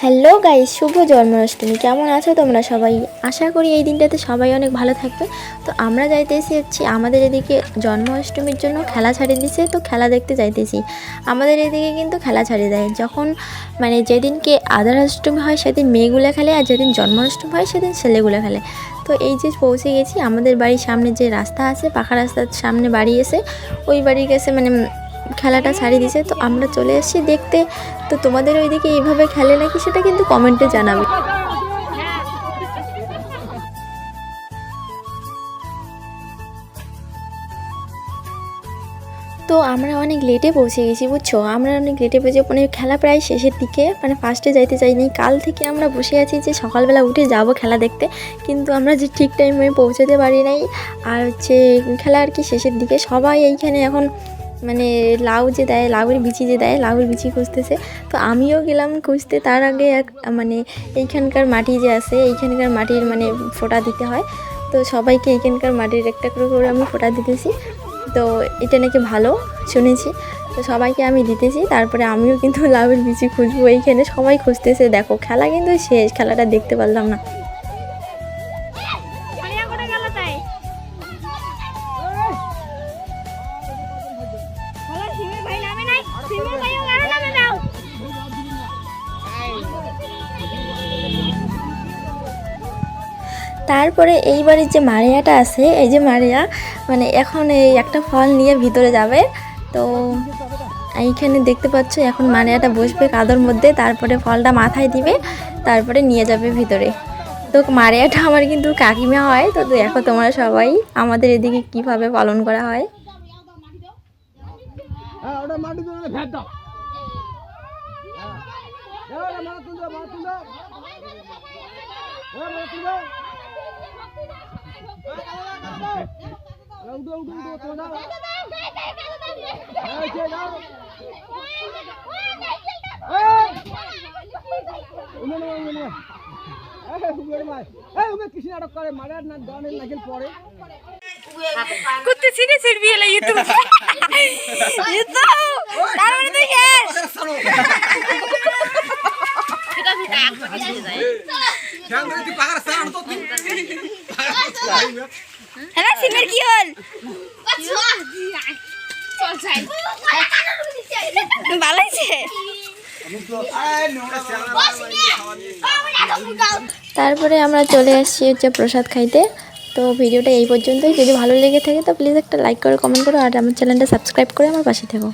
Hello guys, শুভ জন্মাষ্টমী। কেমন আছো তোমরা সবাই? আশা করি এই দিনটাতে সবাই অনেক ভালো থাকবে। তো আমরা যাইতেছি হচ্ছে আমাদের এদিকে জন্মাষ্টমীর জন্য খেলা ছাড়িয়ে দিছে, তো খেলা দেখতে যাইতেছি। আমাদের এদিকে কিন্তু খেলা ছাড়িয়ে দেয়। যখন মানে যেদিনকে আধার অষ্টমী হয়, সেদিন মেয়েগুলো খেলে আর যেদিন জন্মাষ্টমী হয়, সেদিন ছেলেগুলো খেলে। তো এই যে পৌঁছে গেছি, আমাদের বাড়ির সামনে যে রাস্তা আছে, পাকা রাস্তার সামনে বাড়ি এসে, ওই বাড়ির কাছে মানে খেলাটা ছাড়িয়ে দিছে তো আমরা চলে এসেছি দেখতে। তো তোমাদের ওইদিকে এইভাবে খেলে নাকি সেটা কিন্তু কমেন্টে জানাবে। তো আমরা অনেক লেটে পৌঁছে গেছি, বুঝছ? আমরা অনেক লেটে পৌঁছে মানে খেলা প্রায় শেষের দিকে। মানে ফার্স্টে যাইতে চাইনি। কাল থেকে আমরা বসে আছি যে সকালবেলা উঠে যাব খেলা দেখতে। কিন্তু আমরা যে ঠিক টাইমে পৌঁছাতে পারি নাই। আর হচ্ছে খেলা আর কি শেষের দিকে। সবাই এইখানে এখন মানে লাউ যে দেয়, লাউয়ের বিচি যে দেয়, লাউয়ের বিচি খুঁজতেছে। তো আমিও গেলাম খুঁজতে, তার আগে এক মানে এইখানকার মাটি যে আছে, এইখানকার মাটির মানে ফোঁটা দিতে হয়। তো সবাইকে এইখানকার মাটির একটা করে করে আমি ফোঁটা দিতেছি। তো এটা নাকি ভালো শুনেছি। তো সবাইকে আমি দিতেছি, তারপরে আমিও কিন্তু লাউয়ের বিচি খুঁজবো এইখানে। সবাই খুঁজতেছে, দেখো, খেলা কিন্তু শেষ, খেলাটা দেখতে পারলাম না। তারপরে এই বাড়ির যে মারিয়াটা আছে, এই যে মারিয়া মানে এখন এই একটা ফল নিয়ে ভিতরে যাবে। তো এইখানে দেখতে পাচ্ছ, এখন মারিয়াটা বসবে কাদর মধ্যে, তারপরে ফলটা মাথায় দিবে, তারপরে নিয়ে যাবে ভিতরে। তো মারিয়াটা আমার কিন্তু কাকিমা হয়, তো দেখো তোমরা সবাই আমাদের এদিকে কীভাবে পালন করা হয়। হ্যাঁ ওটা হ্যাঁ উঠো উঠো উঠো তো দাও এই যে দাও এই উনে নে উনে এই উবে মাই এই উবে কৃষ্ণ নাটক করে মারার না গানের নাকিল পড়ে কুত্তে সিনে সিরবি এলা ইউটিউব ইউটিউব তারপরে শেষ হ্যাঁ সিমের কি হল? তারপরে আমরা চলে আসছি হচ্ছে প্রসাদ খাইতে। তো ভিডিওটা এই পর্যন্তই। যদি ভালো লেগে থাকে তো প্লিজ একটা লাইক করে কমেন্ট করো, আর আমার চ্যানেলটা সাবস্ক্রাইব করে আমার পাশে থেকো।